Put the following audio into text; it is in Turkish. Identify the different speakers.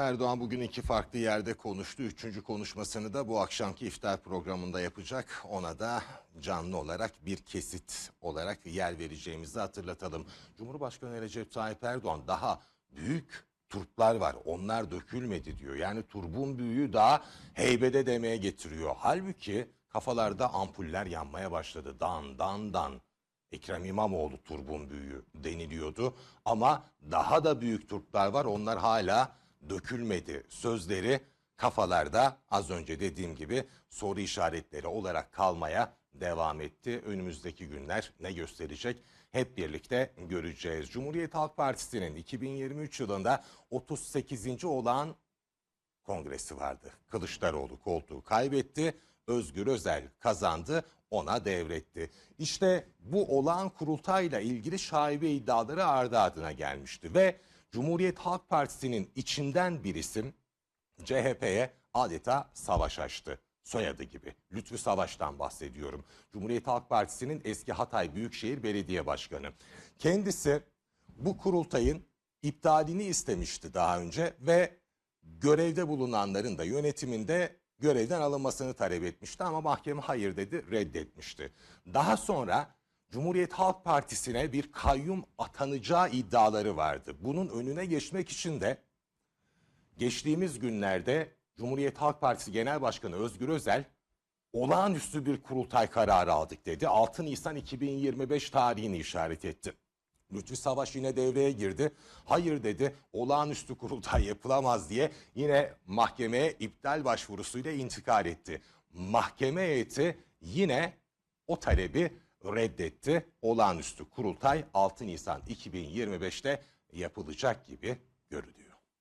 Speaker 1: Erdoğan bugün iki farklı yerde konuştu. Üçüncü konuşmasını da bu akşamki iftar programında yapacak. Ona da canlı olarak bir kesit olarak yer vereceğimizi hatırlatalım. Cumhurbaşkanı Recep Tayyip Erdoğan daha büyük turplar var. Onlar dökülmedi diyor. Yani turbun büyüğü daha heybede demeye getiriyor. Halbuki kafalarda ampuller yanmaya başladı. Dan dan dan. Ekrem İmamoğlu turbun büyüğü deniliyordu. Ama daha da büyük turplar var. Onlar hala dökülmedi. Sözleri kafalarda az önce dediğim gibi soru işaretleri olarak kalmaya devam etti. Önümüzdeki günler ne gösterecek? Hep birlikte göreceğiz. Cumhuriyet Halk Partisi'nin 2023 yılında 38. olan kongresi vardı. Kılıçdaroğlu koltuğu kaybetti. Özgür Özel kazandı, ona devretti. İşte bu olağan kurultayla ilgili şaibe iddiaları ardı ardına gelmişti ve Cumhuriyet Halk Partisi'nin içinden bir isim CHP'ye adeta savaş açtı. Soyadı gibi. Lütfü Savaş'tan bahsediyorum. Cumhuriyet Halk Partisi'nin eski Hatay Büyükşehir Belediye Başkanı. Kendisi bu kurultayın iptalini istemişti daha önce ve görevde bulunanların da yönetiminde görevden alınmasını talep etmişti ama mahkeme hayır dedi, reddetmişti. Daha sonra Cumhuriyet Halk Partisi'ne bir kayyum atanacağı iddiaları vardı. Bunun önüne geçmek için de geçtiğimiz günlerde Cumhuriyet Halk Partisi Genel Başkanı Özgür Özel olağanüstü bir kurultay kararı aldık dedi. 6 Nisan 2025 tarihini işaret etti. Lütfü Savaş yine devreye girdi. Hayır dedi olağanüstü kurultay yapılamaz diye yine mahkemeye iptal başvurusuyla intikal etti. Mahkeme heyeti yine o talebi reddetti. Olağanüstü kurultay 6 Nisan 2025'te yapılacak gibi görünüyor.